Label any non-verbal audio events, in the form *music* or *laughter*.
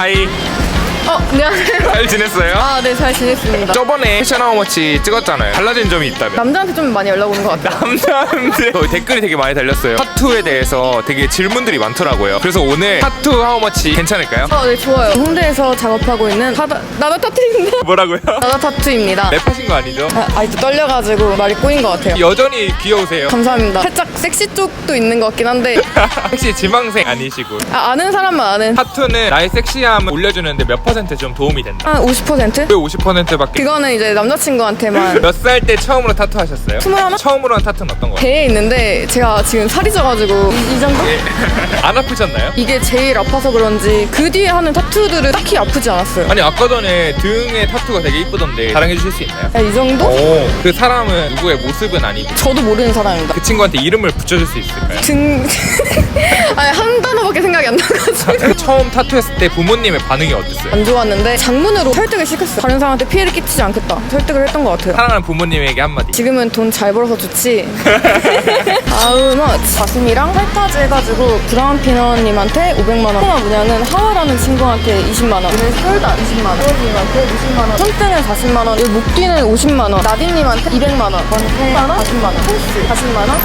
하이 어, 안녕하세요. *laughs* 잘 지냈어요? 아, 네, 잘 지냈습니다. 저번에 패션 하우머치 찍었잖아요 달라진 점이 있다면 남자한테 좀 많이 연락 오는 것 같아요. 남자한테 어, 댓글이 되게 많이 달렸어요 타투에 대해서 되게 질문들이 많더라고요 그래서 오늘 타투 하우머치 괜찮을까요? 어, 네, 좋아요. 홍대에서 작업하고 있는 나다, 나다 타투입니다. *laughs* 뭐라고요? 나다 타투입니다. 랩하신 거 아니죠? 아, 아직도 떨려가지고 말이 꼬인 것 같아요. 여전히 귀여우세요 감사합니다. 살짝 섹시 쪽도 있는 것 같긴 한데, *laughs* 혹시 지망생 아니시고 아, 아는 사람만 아는. 타투는 나의 섹시함을 올려주는데 몇 퍼센트 좀 도움이 된다 한 50%? 왜 50%밖에 그거는 이제 남자친구한테만 *laughs* 몇 살 때 처음으로 타투 하셨어요? 스물하나? 처음으로 한 타투는 어떤 거예요? 배에 있는데 제가 지금 살이 쪄가지고 이, 이 정도? *laughs* 안 아프셨나요? 이게 제일 아파서 그런지 그 뒤에 하는 타투들은 딱히 아프지 않았어요. 아니 아까 전에 등에 타투가 되게 이쁘던데 자랑해 주실 수 있나요? 야, 이 정도? 오, 그 사람은 누구의 모습은 아니고 저도 모르는 사람입니다. 그 친구한테 이름을 붙여줄 수 있을까요? 등 *laughs* 아니 한 단어밖에 생각이 안 나가지고 그 처음 타투했을 때 부모님의 반응이 어땠어요? 안 좋았는데 장문으로 설득을 시켰어요. 다른 사람한테 피해를 끼치지 않겠다 설득을 했던 것 같아요. 사랑하는 부모님에게 한마디 지금은 돈 잘 벌어서 좋지. *laughs* 다음은 가슴이랑 팔까지 해가지고 브라운 피너님한테 500만 원. 코마 뭐냐는 하와라는 친구한테 20만 원. 오늘 솔다 20만 원. 호님한테 20만 원. 손등은 40만 원. 목 뒤는 50만 원. 나딘님한테 200만 원. 원태 10만 원. 40만 원. 펜스 40만 원.